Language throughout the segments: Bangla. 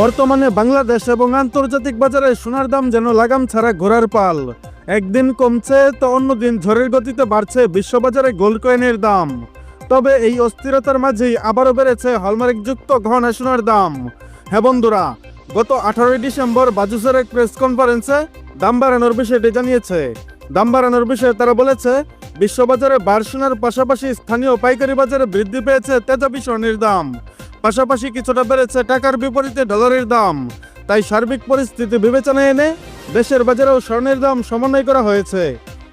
বর্তমানে বাংলাদেশ এবং আন্তর্জাতিক বাজারে সোনার দাম যেন লাগাম ছাড়া ঘোরার পাল। একদিন কমছে, তো অন্যদিন ঝড়ের গতিতে বাড়ছে বিশ্ববাজারে গোল্ড কয়েনের দাম। তবে এই অস্থিরতার মাঝেই আবারও বেড়েছে হলমার্কযুক্ত গহনা সোনার দাম। হ্যাঁ বন্ধুরা, গত আঠারোই ডিসেম্বর বাজুসের এক প্রেস কনফারেন্সে দাম বাড়ানোর বিষয়টি জানিয়েছে। দাম বাড়ানোর বিষয়ে তারা বলেছে, বিশ্ববাজারে বার সোনার পাশাপাশি স্থানীয় পাইকারি বাজারে বৃদ্ধি পেয়েছে তেজাবি স্বর্ণের দাম। পাশাপাশি কিছুটা বেড়েছে টাকার বিপরীতে ডলারের দাম। তাই সার্বিক পরিস্থিতি বিবেচনায় এনে দেশের বাজারেও স্বর্ণের দাম সমন্বয় করা হয়েছে।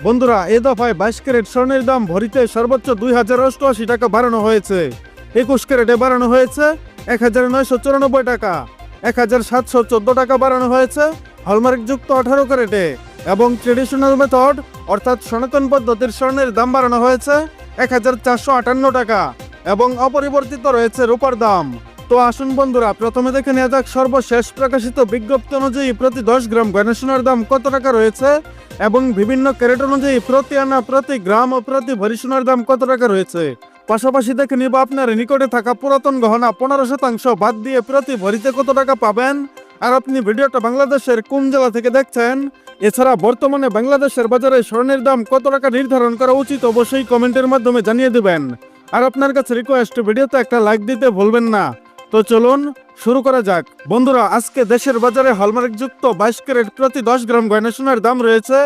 বন্ধুরা, এ দফায় বাইশ ক্যারেট স্বর্ণের দাম ভরিতে সর্বোচ্চ দুই হাজার অষ্টআশি টাকা বাড়ানো হয়েছে। একুশ ক্যারেটে বাড়ানো হয়েছে এক হাজার নয়শো চুরানব্বই টাকা। এক হাজার সাতশো চোদ্দ টাকা বাড়ানো হয়েছে হলমার্কযুক্ত আঠারো ক্যারেটে। এবং ট্রেডিশনাল মেথড, অর্থাৎ সনাতন পদ্ধতির স্বর্ণের দাম বাড়ানো হয়েছে এক হাজার চারশো আটান্ন টাকা। এবং অপরিবর্তিত রয়েছে রূপার দাম। তো আসুন বন্ধুরা, প্রথমে দেখে নেওয়া যাক সর্বশেষ প্রকাশিত বিজ্ঞপ্তি অনুযায়ী প্রতি দশ গ্রাম গয়না সোনার দাম কত টাকা রয়েছে এবং বিভিন্ন ক্যারেট অনুযায়ী প্রতি আনা, প্রতি গ্রাম ও প্রতি ভরি সোনার দাম কত টাকা রয়েছে? পাশাপাশি দেখে নিব আপনার নিকটে থাকা পুরাতন গহনা, পনেরো শতাংশ বাদ দিয়ে প্রতি ভরিতে কত টাকা পাবেন? আর আপনি ভিডিওটা বাংলাদেশের কোন জেলা থেকে দেখছেন? এছাড়া বর্তমানে বাংলাদেশের বাজারে স্বর্ণের দাম কত টাকা নির্ধারণ করা উচিত অবশ্যই কমেন্টের মাধ্যমে জানিয়ে দেবেন। আর আপনার কাছে রিকোয়েস্ট ভিডিওতে একটা লাইক দিতে ভুলবেন না। তো চলুন, শুরু করা যাক। বন্ধুরা, আজকে দেশের বাজারে হলমার্কযুক্ত বাইশ ক্যারেট প্রতি দশ গ্রাম গয়না সোনার দাম রয়েছে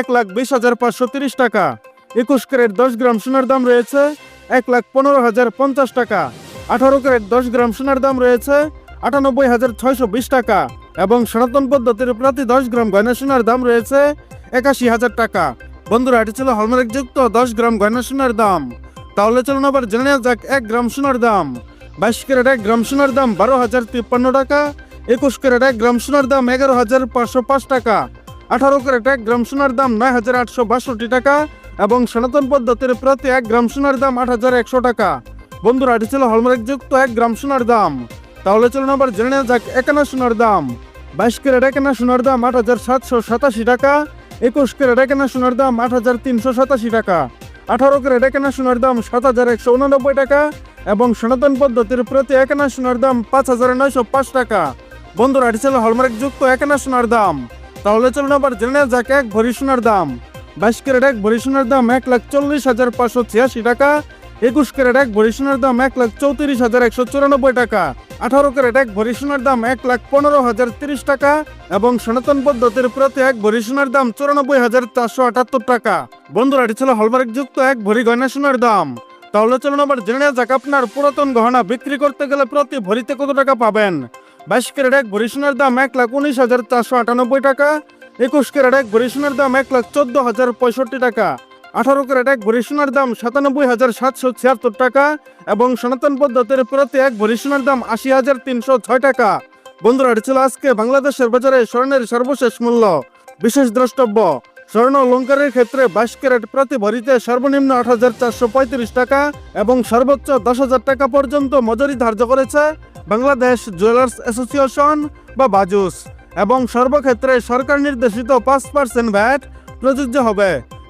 এক লাখ বিশ হাজার পাঁচশো তিরিশ টাকা। একুশ ক্যারেট দশ গ্রাম সোনার দাম রয়েছে এক লাখ পনেরো হাজার পঞ্চাশ টাকা। আঠারো ক্যারেট দশ গ্রাম সোনার দাম রয়েছে আটানব্বই হাজার ছয়শো বিশ টাকা এবং সনাতন পদ্ধতির প্রতি দশ গ্রাম গয়না সোনার দাম রয়েছে একাশি হাজার টাকা। বন্ধুরা, এটি ছিল হলমার্কযুক্ত দশ গ্রাম গয়না সোনার দাম। তাহলে চলুন আবার জেনে নেওয়া যাক, এক গ্রাম সোনার দাম। বাইশ ক্যারেট এক গ্রাম সোনার দাম বারো হাজার তিপ্পান্ন টাকা। একুশ ক্যারেট এক গ্রাম সোনার দাম এগারো হাজার পাঁচশো পাঁচ টাকা। আঠারো ক্যারেট এক গ্রাম সোনার দাম নয় হাজার আটশো বাষট্টি টাকা এবং সনাতন পদ্ধতির প্রতি এক গ্রাম সোনার দাম আট হাজার একশো টাকা। বন্ধুরা, এটি ছিল হলমার্কযুক্ত এক গ্রাম সোনার দাম। তাহলে চলুন আবার জেনে নেওয়া যাক একানা সোনার দাম। বাইশ ক্যারেট একানা সোনার দাম আট হাজার সাতশো সাতাশি টাকা। একুশ ক্যারেট একানা সোনার দাম আট হাজার তিনশো সাতাশি টাকা। আঠারো ক্যারেট একানা সোনার দাম সাত হাজার একশো উনানব্বই টাকা এবং সনাতন পদ্ধতির প্রতি একানা সোনার দাম পাঁচ হাজার নয়শো পাঁচ টাকা। বন্ধুরা, এটি ছিল হলমার্ক যুক্ত একানা সোনার দাম। তাহলে চলুন আবার জেনে যাক এক ভরি সোনার দাম। বাইশ ক্যারেট এক ভরি সোনার দাম এক লাখ চল্লিশ হাজার পাঁচশো ছিয়াশি টাকা একুশ ক্যারেট এক ভরি সোনার দাম এক লাখ চৌত্রিশ হাজার একশো চুরানব্বই টাকা। আঠারো ক্যারেট এক ভরি সোনার দাম এক লাখ পনেরো হাজার তিরিশ টাকা এবং সনাতন পদ্ধতির প্রতি এক ভরি সোনার দাম চুরানব্বই হাজার চারশো আটাত্তর টাকা। বন্ধুরা, এটি ছিল হলমার্ক যুক্ত এক ভরি গয়না সোনার দাম। তাহলে চলুন আবার জেনে নেওয়া যাক আপনার পুরাতন গহনা বিক্রি করতে গেলে প্রতি ভরিতে কত টাকা পাবেন? বাইশ ক্যারেট এক ভরি সোনার দাম এক লাখ উনিশ হাজার চারশো আটানব্বই টাকা, একুশ ক্যারেট এক ভরি সোনার দাম এক লাখ চোদ্দ হাজার পঁয়ষট্টি টাকা। আঠারো ক্যারেট এক ভরি সোনার দাম সাতানব্বই হাজার সাতশো ছিয়াত্তর টাকা এবং সনাতন পদ্ধতির প্রতি এক ভরি সোনার দাম আশি হাজার তিনশো ছয় টাকা। বন্ধুরা, এটি ছিল আজকে বাংলাদেশের বাজারে স্বর্ণের সর্বশেষ মূল্য। বিশেষ দ্রষ্টব্য, স্বর্ণ অলঙ্কারের ক্ষেত্রে বাইশ ক্যারেট প্রতি ভরিতে সর্বনিম্ন আট হাজার চারশো পঁয়ত্রিশ টাকা এবং সর্বোচ্চ দশ হাজার টাকা পর্যন্ত মজুরি ধার্য করেছে বাংলাদেশ জুয়েলার্স অ্যাসোসিয়েশন বা বাজুস এবং সর্বক্ষেত্রে সরকার নির্দেশিত পাঁচ পার্সেন্ট ভ্যাট প্রযোজ্য হবে।